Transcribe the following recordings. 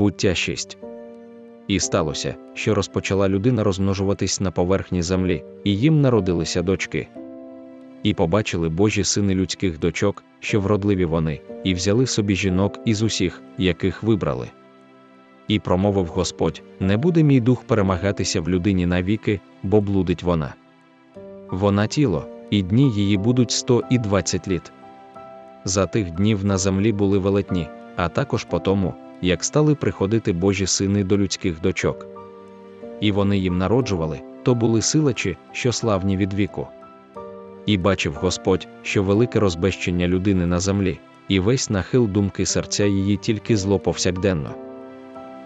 Буття 6. І сталося, що розпочала людина розмножуватись на поверхні землі, і їм народилися дочки. І побачили Божі сини людських дочок, що вродливі вони, і взяли собі жінок із усіх, яких вибрали. І промовив Господь: Не буде мій дух перемагатися в людині навіки, бо блудить вона. Вона тіло, і дні її будуть сто і двадцять літ. За тих днів на землі були велетні, а також по тому, як стали приходити Божі сини до людських дочок. І вони їм народжували, то були силачі, що славні від віку. І бачив Господь, що велике розбещення людини на землі, і весь нахил думки серця її тільки зло повсякденно.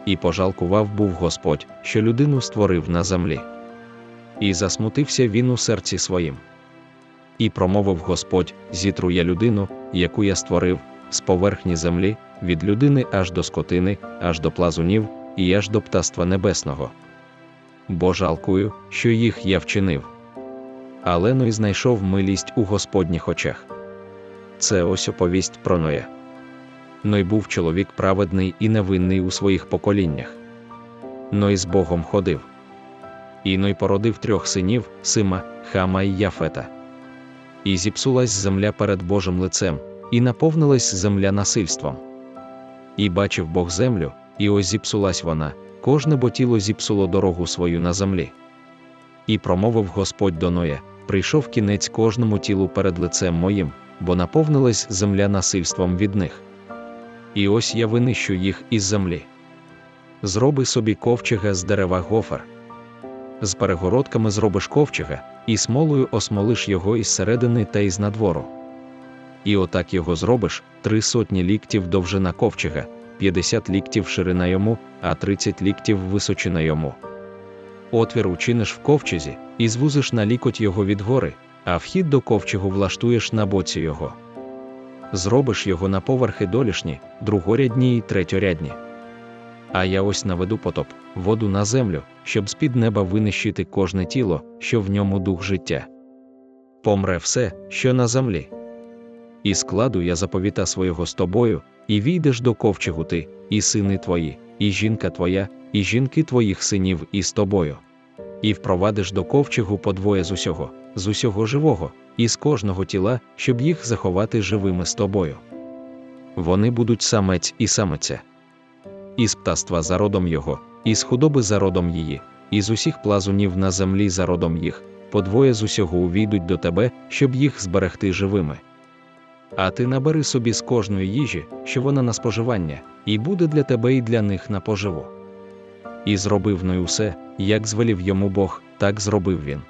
І пожалкував був Господь, що людину створив на землі. І засмутився він у серці своїм. І промовив Господь: зітру я людину, яку я створив, з поверхні землі, від людини аж до скотини, аж до плазунів, і аж до птаства небесного. Бо жалкую, що їх я вчинив. Але Ной знайшов милість у Господніх очах. Це ось оповість про Ноя. Ной був чоловік праведний і невинний у своїх поколіннях. Ной з Богом ходив. І Ной породив трьох синів Сима, Хама і Яфета. І зіпсулась земля перед Божим лицем, і наповнилась земля насильством. І бачив Бог землю, і ось зіпсулась вона, кожне бо тіло зіпсуло дорогу свою на землі. І промовив Господь до Ноя: прийшов кінець кожному тілу перед лицем моїм, бо наповнилась земля насильством від них. І ось я винищу їх із землі. Зроби собі ковчега з дерева гофер. З перегородками зробиш ковчега, і смолою осмолиш його із середини та із надвору. І отак його зробиш три сотні ліктів довжина ковчега, 50 ліктів ширина йому, а 30 ліктів височина йому. Отвір учиниш в ковчезі, і звузиш на лікоть його від гори, а вхід до ковчегу влаштуєш на боці його. Зробиш його на поверхи долішні, другорядні і третьорядні. А я ось наведу потоп, воду на землю, щоб з-під неба винищити кожне тіло, що в ньому дух життя. Помре все, що на землі. І складу я заповіта свого з тобою, і війдеш до ковчегу ти, і сини твої, і жінка твоя, і жінки твоїх синів із тобою. І впровадиш до ковчегу по двоє з усього, з усього живого, і з кожного тіла, щоб їх заховати живими з тобою. Вони будуть самець і самиця. Із птаства за родом його, із худоби за родом її, із усіх плазунів на землі за родом їх, по двоє з усього увійдуть до тебе, щоб їх зберегти живими. А ти набери собі з кожної їжі, що вона на споживання, і буде для тебе і для них на поживу. І зробив Ной усе, як звелів йому Бог, так зробив він.